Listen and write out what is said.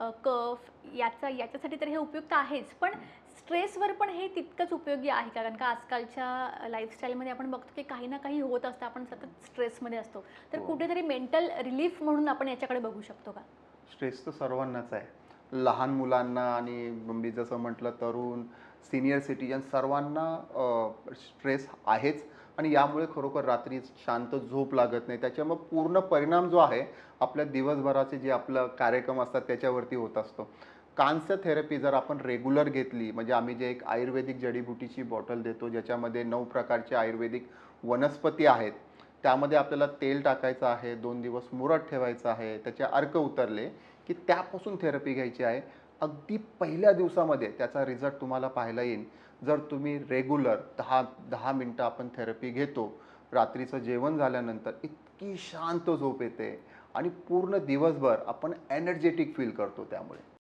कफ याचा याच्यासाठी तर हे उपयुक्त आहेच पण स्ट्रेसवर पण हे तितकंच उपयोगी आहे का कारण का आजकालच्या लाईफस्टाईलमध्ये आपण बघतो की काही ना काही होत असतं आपण सतत स्ट्रेसमध्ये असतो. तर हो. कुठेतरी मेंटल रिलीफ म्हणून आपण याच्याकडे बघू शकतो का? स्ट्रेस तर सर्वांनाच आहे. लहान मुलांना आणि मी जसं म्हटलं तरुण सिनियर सिटीजन सर्वांना स्ट्रेस आहेच. आणि यामुळे खरोखर रात्री शांत झोप लागत नाही. त्याच्यामुळे पूर्ण परिणाम जो आहे आपल्या दिवसभराचे जे आपलं कार्यक्रम असतात त्याच्यावरती होत असतो. कांस्य थेरपी जर आपण रेग्युलर घेतली म्हणजे आम्ही जे एक आयुर्वेदिक जडीबुटीची बॉटल देतो ज्याच्यामध्ये नऊ प्रकारचे आयुर्वेदिक वनस्पती आहेत त्यामध्ये आपल्याला तेल टाकायचं आहे दोन दिवस मुरत ठेवायचं आहे त्याचे अर्क उतरले की त्यापासून थेरपी घ्यायची आहे. अगदी पहिल्या दिवसामध्ये त्याचा रिझल्ट तुम्हाला पाहायला येईल. जर तुम्ही रेग्युलर दहा दहा मिनटं आपण थेरपी घेतो रात्रीचं जेवण झाल्यानंतर इतकी शांत झोप येते आणि पूर्ण दिवसभर आपण एनर्जेटिक फील करतो त्यामुळे.